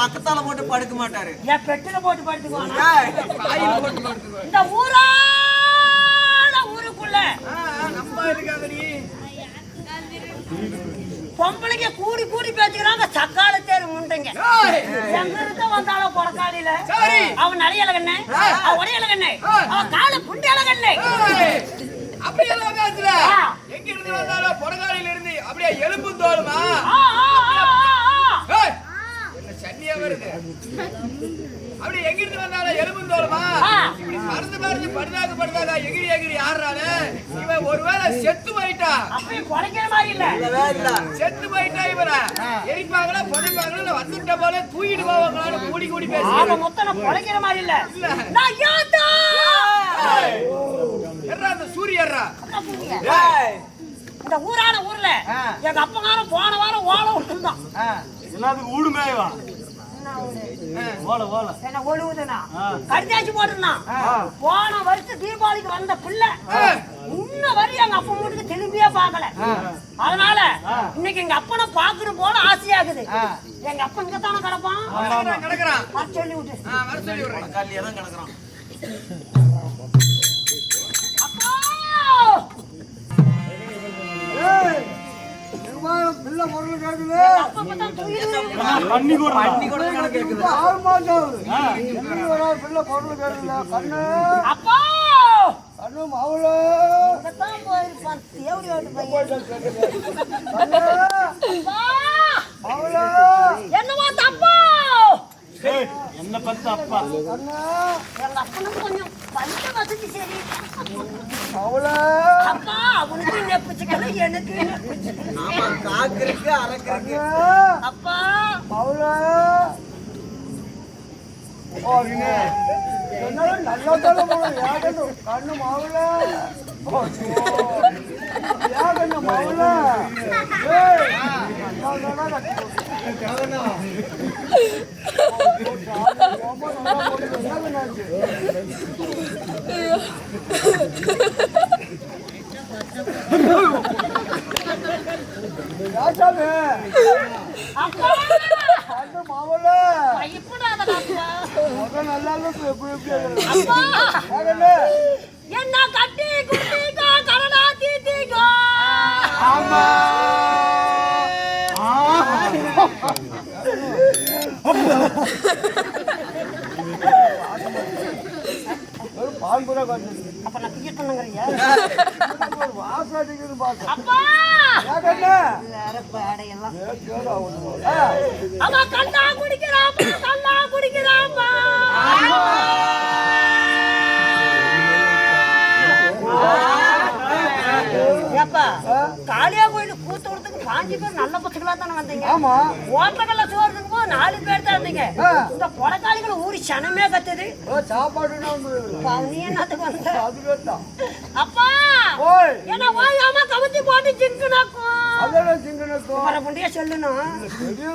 பக்கத்தால போட்டு படுக்க மாட்டாரு. என் பெட்டில போட்டு படுத்துக்குவாரு. இந்த ஊரான ஊருக்குள்ள. நம்ம இருக்காத நீ பொம்பளைங்க கூடி கூடி பேசிக்கிறாங்க. சக்கால தேர் முண்டைங்க எங்க இருக்க வந்தாலும் கொடக்காடியில சரி. அவன் நடையல கண்ணு அவன் உடையல கண்ணு அவன் கால புண்டியல கண்ணு ஏய், அப்படியெல்லாம் பேசல ஆ. எங்க இருந்து வந்தாலும் பொடகாலில இருந்து அப்படியே எலும்பு தோலுமா? சன்னியா வருது அப்படியே எங்க இருந்து வந்தாலும் எலும்பு தோலுமா? ஆ. இப்படி பறந்து பறந்து படுதாக படுதாக எகிரி எகிரி ஆடுறானே. இவன் ஒருவேளை செத்து போயிட்டா? அப்பயும் குறைக்கிற மாதிரி இல்ல. செத்து போயிட்டா இவரை எரிப்பாங்களா புதைப்பாங்களா வந்துட்ட போல தூக்கிட்டு போவாங்களான்னு கூடி கூடி மொத்தம் குறைக்கிற மாதிரி இல்ல. எர்ரா அந்த சூரியர்ரா இந்த ஊரான ஊர்ல எங்க அப்பங்காரன் போன வாரம் ஓலை விட்டுருந்தான். எல்லாத்துக்கும் ஊடுமேவா? என்ன கடிதாச்சு போன வருஷம் தீபாவளிக்கு வந்த பிள்ளை இன்ன வரை எங்க அப்பா வீட்டுக்கு திரும்பியே பார்க்கல. அதனால இன்னைக்கு எங்க அப்பனை பாக்குற போல ஆசையாகுது. எங்க அப்பா இங்க தானே கிடப்பான் வர சொல்லி விட்டு அப்பா! பிள்ளை பொருள் கேட்குது கேக்குது. மாசம் ஆகுது எப்படி வராது பிள்ளை பொருள் கேட்கல கண்ணு. அப்பா! கண்ணு மாவுல இங்கதான் போயிருப்பான் தேவடி ஓட்டு பையன். கண்ணு அப்பா! மாவுல என்னமா தப்பா? ஏய், என்ன பத்து அப்பா? கண்ணு. எங்க அப்பனுக்கு கொஞ்சம் பஞ்ச வசதி சரி. மாவுல அப்பா அவனுக்கு நெப்பிச்சுக்கல எனக்கு ஆமா காக்கு இருக்கு அரக்கு இருக்கு கண்ணு அப்பா! மாவுல ஓ நீங்க என்னாலும் நல்லா தானே போகணும் யாகணும் கண்ணு மாவுல ஓ, மாவுல ஏய் என்ன கட்டி குட்டிக்கோ கரடா தீத்திக்கோ ஆமா. கூட காட்டுது. அப்ப நான் டிக்கெட் பண்ணுங்கறியா? அடிக்குது பாத்து. அப்பா! யாகண்ணு, வேற பேடையெல்லாம். ஏ, கேடா ஒண்ணு. ஆ, அவன் கல்லா குடிக்கிறாப்பா கல்லா குடிக்கிறாப்பா ஏப்பா காளியா கோயில் கூத்து விடுறதுக்கு பாஞ்சு பேர் நல்ல பசங்களா தானே வந்தீங்க? ஆமா. ஓட்டக்கல்ல சோறுக்கும் நாலு பேர் தான் இருந்தீங்க. இந்த கொடக்காளிகளை ஊறி சனமே கத்துது. நீ என்னத்துக்கு வந்த. அப்பா! என்ன ஓயாம கவுத்தி போட்டு முடிய சொல்லணும்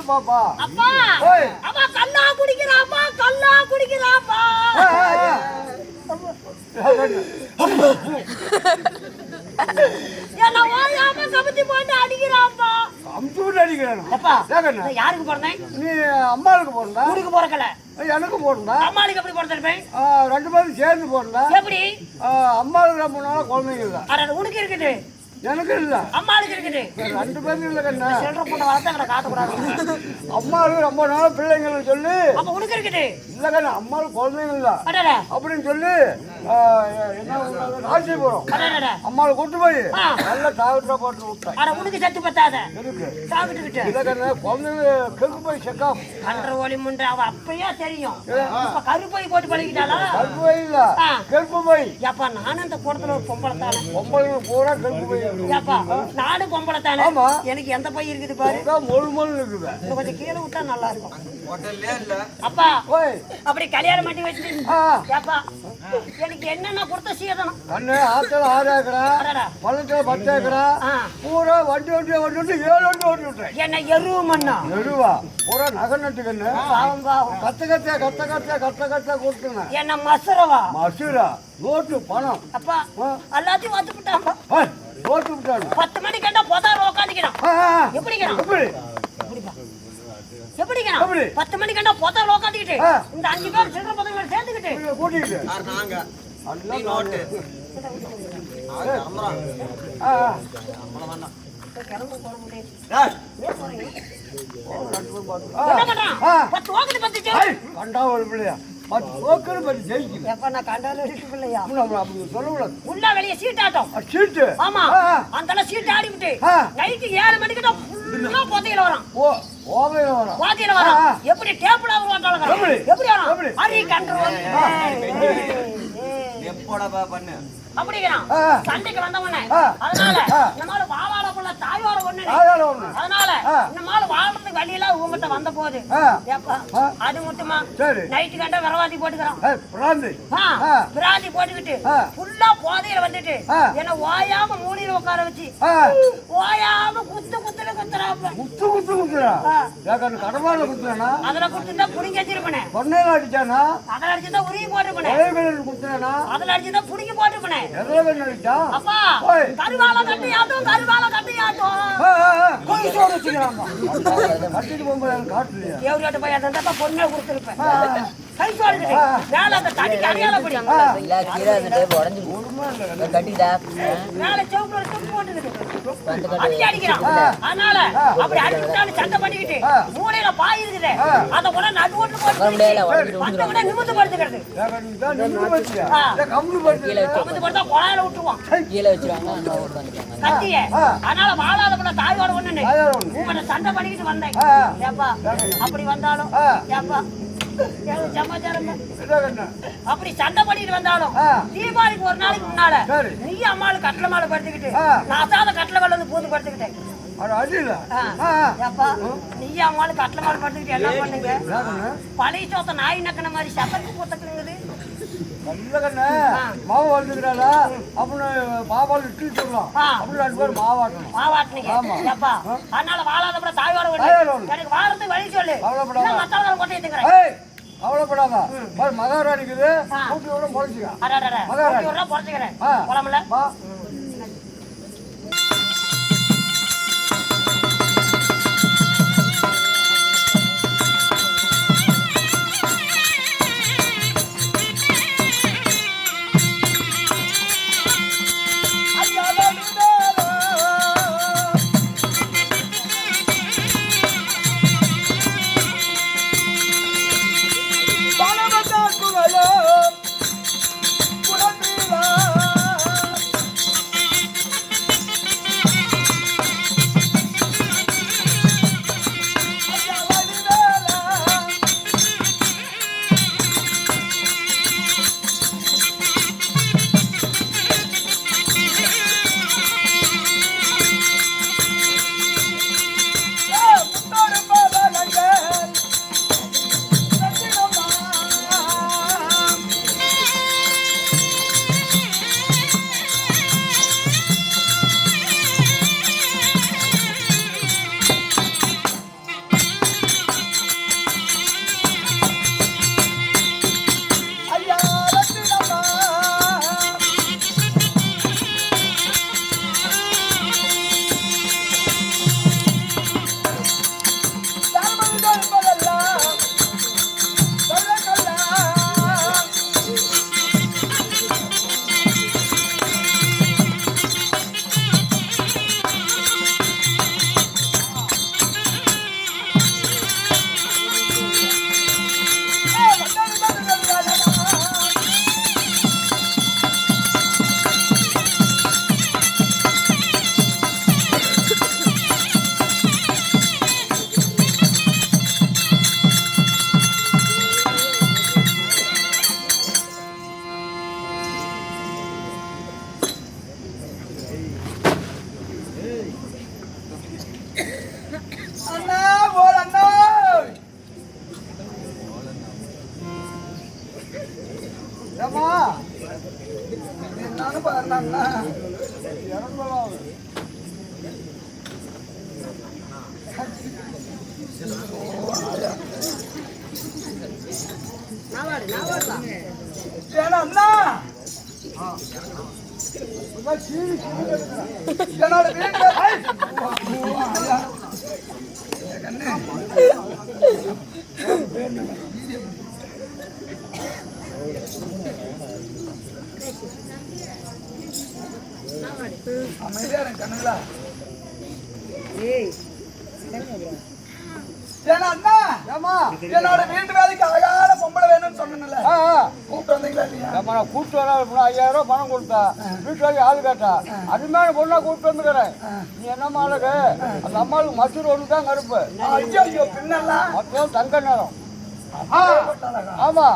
பாப்பா. அப்பா! ஓய். அவ கல்லா குடிக்கிறாப்பா கல்லா குடிக்கிறாப்பா என்ன ஓயாம கவுத்தி போட்டு அடிக்கிறாப்பா அப்பா நான் யாருக்கு பிறந்தேன்? நீ அம்மாளுக்கு போடல ஊருக்கு பிறக்கல எனக்கு போடல அம்மாளுக்கு எப்படி பிறந்திருப்பேன் ரெண்டு பேரும் சேர்ந்து போடல எப்படி? அம்மாளுக்கு ரொம்ப நாளா குழந்தைங்க உனக்கு இருக்குது எனக்கு இல்ல. அம்மாளுக்கு இருக்குது. ரெண்டு பேரும் இல்ல கண்ணா. செல்ற போட்ட வளர்த்தா எங்களை காட்டக்கூடாது. அம்மாளுக்கு ரொம்ப நாள் பிள்ளைங்களை சொல்லி. அப்ப உனக்கு இருக்குது. இல்ல கண்ணா அம்மாளுக்கு குழந்தைங்க இல்ல. அப்படின்னு சொல்லி என்ன? ராசிபுரம் அம்மாவை கூட்டு போய். நல்ல டாக்டரா போட்டு விட்டேன். அட உனக்கு சத்து பத்தாத. இருக்கு சாப்பிட்டுக்கிட்டு இல்ல கண்ணா குழந்தைங்க கெட்டு போய் செக்காம் கன்ற ஒளி முன்ற அவ அப்பயே தெரியும். இப்ப கருப்பை போட்டு பழகிட்டாளா? கெட்டு போய் இல்ல. கெட்டு போய். ஏப்பா நானும் அந்த கூடத்துல ஒரு பொம்பளை தானே. பொம்பளைங்க பூரா கெட்டு போய். ஏப்பா நானும் பொம்பளை தானே. எனக்கு எந்த பை இருக்குது பாரு? மொழு மொழு இருக்குது. இன்னும் கொஞ்சம் கீழே விட்டா நல்லா இருக்கும். ஹோட்டல்லே இல்ல. அப்பா ஓய். அப்படி கல்யாணம் பண்ணி வச்சுட்டு ஏப்பா எனக்கு என்னென்ன கொடுத்த சீதனம் கண்ணு ஆத்துல ஆறு ஏக்கரா பள்ளத்துல பத்து ஏக்கரா. பூரா வண்டி வண்டி வண்டி வண்டி ஏழு வண்டி ஓட்டி விட்டேன். என்ன எருவு மண்ணா? எருவா? பூரா நகை நட்டு கண்ணு பாவம் பாவம். கத்த கத்த கத்த கத்த கத்த கத்த கொடுத்துங்க என்ன மசுரவா? மசூரா நோட்டு பணம். அப்பா. எல்லாத்தையும் வந்து விட்டாப்பா ஏய், நோட்டு விட்டாங்க. பத்து மணி கேட்டா போதாரு உக்காந்துக்கிறான் ஆ, ஆ, ஆ. எப்படிங்கிறான் எப்படி? எப்படிப்பா? எப்படிங்க எப்படி? பத்து மணிக்கு என்ன பொத்த உட்காந்துக்கிட்டு. இந்த அஞ்சு பேர் சில்லற பதங்களை சேர்ந்துக்கிட்டு. இவங்க கூட்டிக்கிட்டு. நாங்க? நோட்டு. பத்து ஓகத்து பத்து கண்டா ஒரு பிள்ளையா? பத்து போக்குன்னு பத்து ஜெயிக்கல எப்ப நான் கண்டால இருக்கு பிள்ளையா அப்படி நம்ம அப்படி சொல்லக்கூடாது உள்ள வெளியே சீட்டாட்டம் சீட்டு ஆமா. அந்த சீட்டு ஆடிவிட்டு. நைட்டு ஏழு மணிக்கு தான் ஃபுல்லா பொத்தையில வரான் ஓ ஓவையில வரான் ஆ. எப்படி ஓட்டாளங்க எப்படி? எப்படி வரான்? அரி கண்ட்ரோல் எப்போடா பண்ணு அப்படிங்கிறான். சண்டைக்கு வந்தவனே. அதனால ஆ. இந்த மாதிரி வாவாட புள்ள தாய்வார ஒண்ணு. ஆயால ஒண்ணு அதனால ஆ. இந்த மாதிரி வாழ்றதுக்கு வழியில உங்ககிட்ட வந்த போது. அது மட்டுமா. நைட்டு கண்ட விரவாதி போட்டுக்கிறான் பிராந்தி போட்டுக்கிட்டு. ஃபுல்லா போதையில வந்துட்டு. என்ன ஓயாம மூலையில உட்கார வச்சு ஓயாம குத்து குத்துல குத்துறாப்ப குத்து குத்து குத்துறா? கடமால குத்துறானா? அதுல குத்துட்டா புடிங்க வச்சிருப்பனே. பொண்ணையில அடிச்சானா? அதுல அடிச்சுதான் உருகி போட்டுப்பனே குத்துறானா? அதுல புடிங்கி அடிச்சா? அப்பா. கருவால கட்டியாட்டும் கருவால கட்டியாட்டும் கொலுசோட வச்சுக்கிறாங்க கட்டிட்டு போகும்போது காட்டலையா தேவரியாட்ட போய் அந்த பொண்ணே கொடுத்துருப்பேன். ஆ, ஆ. கை சொல்லிட்டு மேல அந்த தடிக்கு அடையாளப்படி ஆ. இல்ல கீழே இருந்துட்டு உடஞ்சு கட்டிக்கிட்டா மேல செவுக்குள்ள துப்பு போட்டுக்கிட்டு வந்து அடிச்சு அடிக்கிறான் அதனால அப்படி அடிச்சுட்டாலும் சண்டை பண்ணிக்கிட்டு ஆ. மூலையில பாய் இருக்குது. அத கூட போட்டு நிமிந்து படுத்துக்கிறது நிமிந்து படுத்தா குழாயில விட்டுருவான். கீழே வச்சிருவாங்க கத்திய. அதனால வாழாத கூட தாயோட ஒண்ணு. சண்டை பண்ணிக்கிட்டு வந்தேன். அப்படி வந்தாலும். ஏப்பா அப்படி சண்டை பண்ணிட்டு வந்தாலும். தீபாவளிக்கு ஒரு நாளைக்கு முன்னால. நீ அம்மாளு கட்டில மேல படுத்துக்கிட்டு. நான் அசாத கட்டில மேல வந்து பூந்து படுத்துக்கிட்டேன். நீ அம்மாளு கட்டில மேல படுத்துக்கிட்டு என்ன பண்ணுங்க? பழைய சோத்த நாய் நக்கின மாதிரி சத்தக்கு போத்தக்குங்குது நல்ல கண்ணு மாவு வந்துக்கிறாளா அப்படின்னு பாப்பால் இட்லி சொல்லலாம் ஆ. அப்படி ரெண்டு பேரும் மாவாட்டணும் மாவாட்டினீங்க. ஆமா. அதனால. எனக்கு வாழறதுக்கு வழி சொல்லு. கவலைப்படாத. மத்தவங்க கொட்டை எடுத்துக்கிறேன் கவலைப்படாத மகாராணிக்குது. கூட்டி விட அடடட மகாராணி. ஆ. குழம்புல? ஏம்மா என்னன்னு பாருங்க அண்ணா என்னோட வீட்டுல- அமைதியா இருங்க கண்ணுங்களா ஏய் என்னோட வீட்டு வேலைக்கு அழகான பொம்பளை வேணும்னு ஆ. கூப்பிட்டு வந்தீங்களா இல்லையா கூப்பிட்டு வர ஐயாயிரம் ரூபாய் பணம் கொடுத்தா வீட்டு ஆள் கேட்டா அருமையான பொண்ணா கூப்பிட்டு வந்துக்கிறேன் நீ என்னம்மா அழகு அந்த அம்மாவுக்கு மசூர் ஒன்று தான் கருப்பு ஐயோ பின்னெல்லாம் மொத்தம் தங்க நேரம். ஆமா.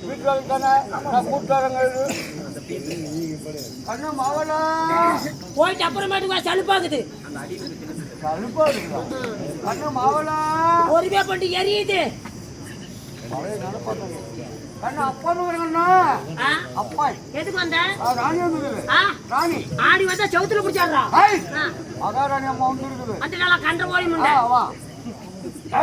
வீட்டு வேலைக்கு தானே நான் கூப்பிட்டு வரேங்க போயிட்டு அப்புறமேட்டுக்கு சலுப்பாக்குது ஒருவே பண்ணி எரியுது. ஆடி வந்தா செவுத்துல வந்துருக்குது. அந்த கண்ட ஓடி ஆ